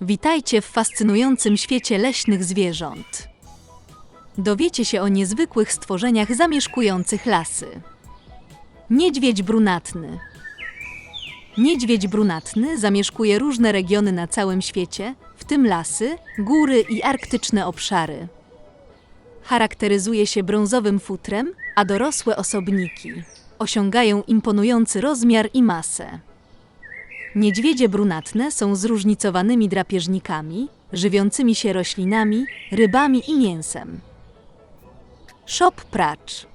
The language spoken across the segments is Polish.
Witajcie w fascynującym świecie leśnych zwierząt. Dowiecie się o niezwykłych stworzeniach zamieszkujących lasy. Niedźwiedź brunatny. Niedźwiedź brunatny zamieszkuje różne regiony na całym świecie, w tym lasy, góry i arktyczne obszary. Charakteryzuje się brązowym futrem, a dorosłe osobniki osiągają imponujący rozmiar i masę. Niedźwiedzie brunatne są zróżnicowanymi drapieżnikami, żywiącymi się roślinami, rybami i mięsem. Szop pracz.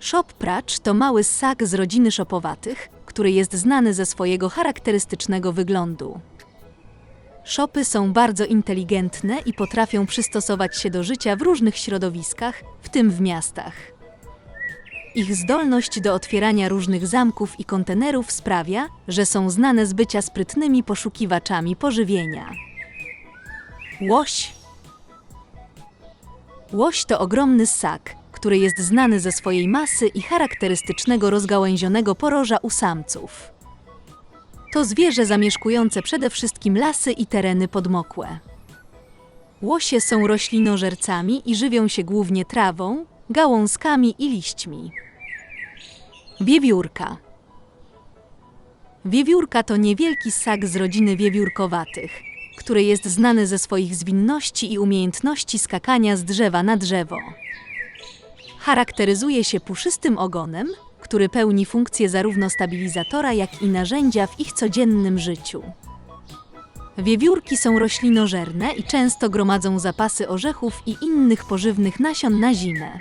Szop pracz to mały ssak z rodziny szopowatych, który jest znany ze swojego charakterystycznego wyglądu. Szopy są bardzo inteligentne i potrafią przystosować się do życia w różnych środowiskach, w tym w miastach. Ich zdolność do otwierania różnych zamków i kontenerów sprawia, że są znane z bycia sprytnymi poszukiwaczami pożywienia. Łoś. Łoś to ogromny ssak, który jest znany ze swojej masy i charakterystycznego rozgałęzionego poroża u samców. To zwierzę zamieszkujące przede wszystkim lasy i tereny podmokłe. Łosie są roślinożercami i żywią się głównie trawą, gałązkami i liśćmi. Wiewiórka. Wiewiórka to niewielki ssak z rodziny wiewiórkowatych, który jest znany ze swoich zwinności i umiejętności skakania z drzewa na drzewo. Charakteryzuje się puszystym ogonem, który pełni funkcję zarówno stabilizatora, jak i narzędzia w ich codziennym życiu. Wiewiórki są roślinożerne i często gromadzą zapasy orzechów i innych pożywnych nasion na zimę.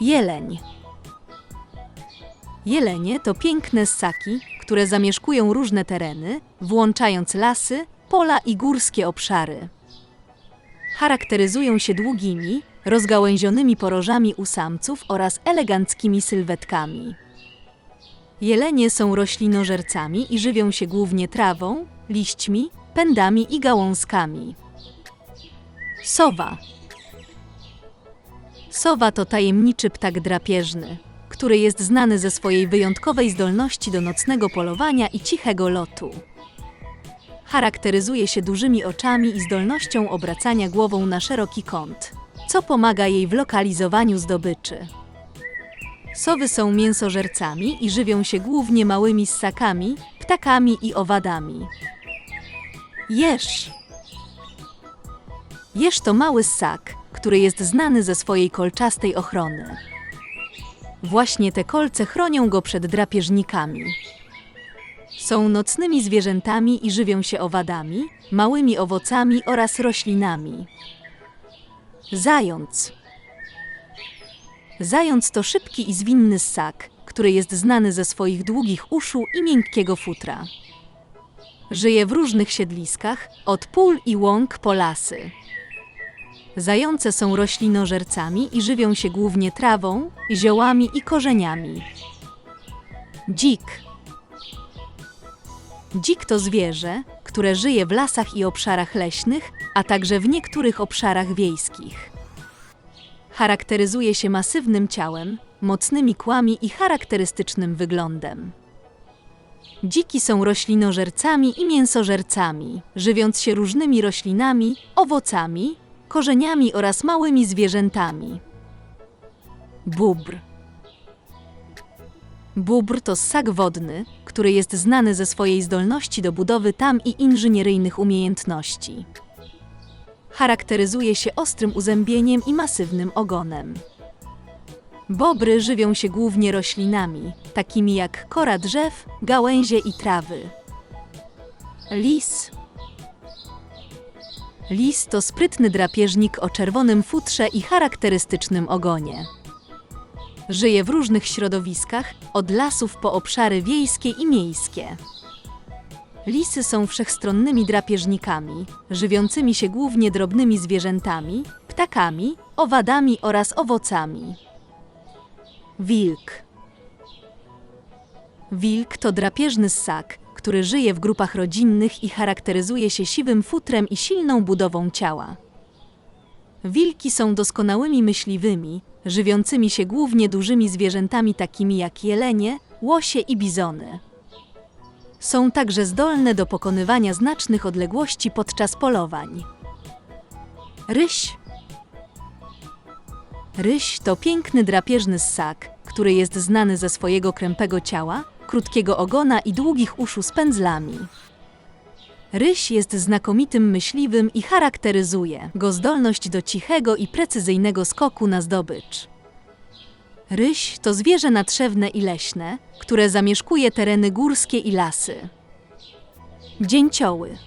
Jeleń. Jelenie to piękne ssaki, które zamieszkują różne tereny, włączając lasy, pola i górskie obszary. Charakteryzują się długimi, rozgałęzionymi porożami u samców oraz eleganckimi sylwetkami. Jelenie są roślinożercami i żywią się głównie trawą, liśćmi, pędami i gałązkami. Sowa. Sowa to tajemniczy ptak drapieżny, który jest znany ze swojej wyjątkowej zdolności do nocnego polowania i cichego lotu. Charakteryzuje się dużymi oczami i zdolnością obracania głową na szeroki kąt, co pomaga jej w lokalizowaniu zdobyczy. Sowy są mięsożercami i żywią się głównie małymi ssakami, ptakami i owadami. Jeż. Jeż to mały ssak, który jest znany ze swojej kolczastej ochrony. Właśnie te kolce chronią go przed drapieżnikami. Są nocnymi zwierzętami i żywią się owadami, małymi owocami oraz roślinami. Zając. Zając to szybki i zwinny ssak, który jest znany ze swoich długich uszu i miękkiego futra. Żyje w różnych siedliskach, od pól i łąk po lasy. Zające są roślinożercami i żywią się głównie trawą, ziołami i korzeniami. Dzik. Dzik to zwierzę, które żyje w lasach i obszarach leśnych, a także w niektórych obszarach wiejskich. Charakteryzuje się masywnym ciałem, mocnymi kłami i charakterystycznym wyglądem. Dziki są roślinożercami i mięsożercami, żywiąc się różnymi roślinami, owocami, korzeniami oraz małymi zwierzętami. Bóbr. Bóbr to ssak wodny, który jest znany ze swojej zdolności do budowy tam i inżynieryjnych umiejętności. Charakteryzuje się ostrym uzębieniem i masywnym ogonem. Bobry żywią się głównie roślinami, takimi jak kora drzew, gałęzie i trawy. Lis. Lis to sprytny drapieżnik o czerwonym futrze i charakterystycznym ogonie. Żyje w różnych środowiskach, od lasów po obszary wiejskie i miejskie. Lisy są wszechstronnymi drapieżnikami, żywiącymi się głównie drobnymi zwierzętami, ptakami, owadami oraz owocami. Wilk. Wilk to drapieżny ssak, który żyje w grupach rodzinnych i charakteryzuje się siwym futrem i silną budową ciała. Wilki są doskonałymi myśliwymi, żywiącymi się głównie dużymi zwierzętami takimi jak jelenie, łosie i bizony. Są także zdolne do pokonywania znacznych odległości podczas polowań. Ryś Ryś to piękny drapieżny ssak, który jest znany ze swojego krępego ciała, krótkiego ogona i długich uszu z pędzlami. Ryś jest znakomitym myśliwym i charakteryzuje go zdolność do cichego i precyzyjnego skoku na zdobycz. Ryś to zwierzę nadrzewne i leśne, które zamieszkuje tereny górskie i lasy. Dzięcioły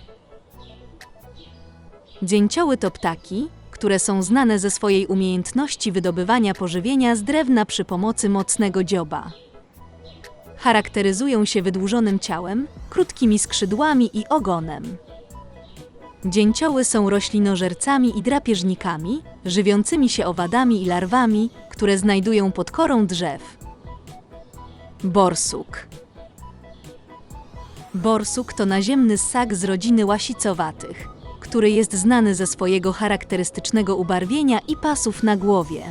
Dzięcioły to ptaki, które są znane ze swojej umiejętności wydobywania pożywienia z drewna przy pomocy mocnego dzioba. Charakteryzują się wydłużonym ciałem, krótkimi skrzydłami i ogonem. Dzięcioły są roślinożercami i drapieżnikami, żywiącymi się owadami i larwami, które znajdują pod korą drzew. Borsuk Borsuk to naziemny ssak z rodziny łasicowatych, który jest znany ze swojego charakterystycznego ubarwienia i pasów na głowie.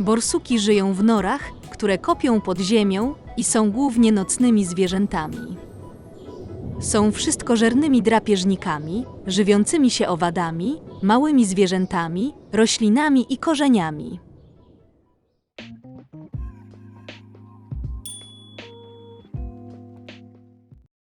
Borsuki żyją w norach, które kopią pod ziemią i są głównie nocnymi zwierzętami. Są wszystkożernymi drapieżnikami, żywiącymi się owadami, małymi zwierzętami, roślinami i korzeniami.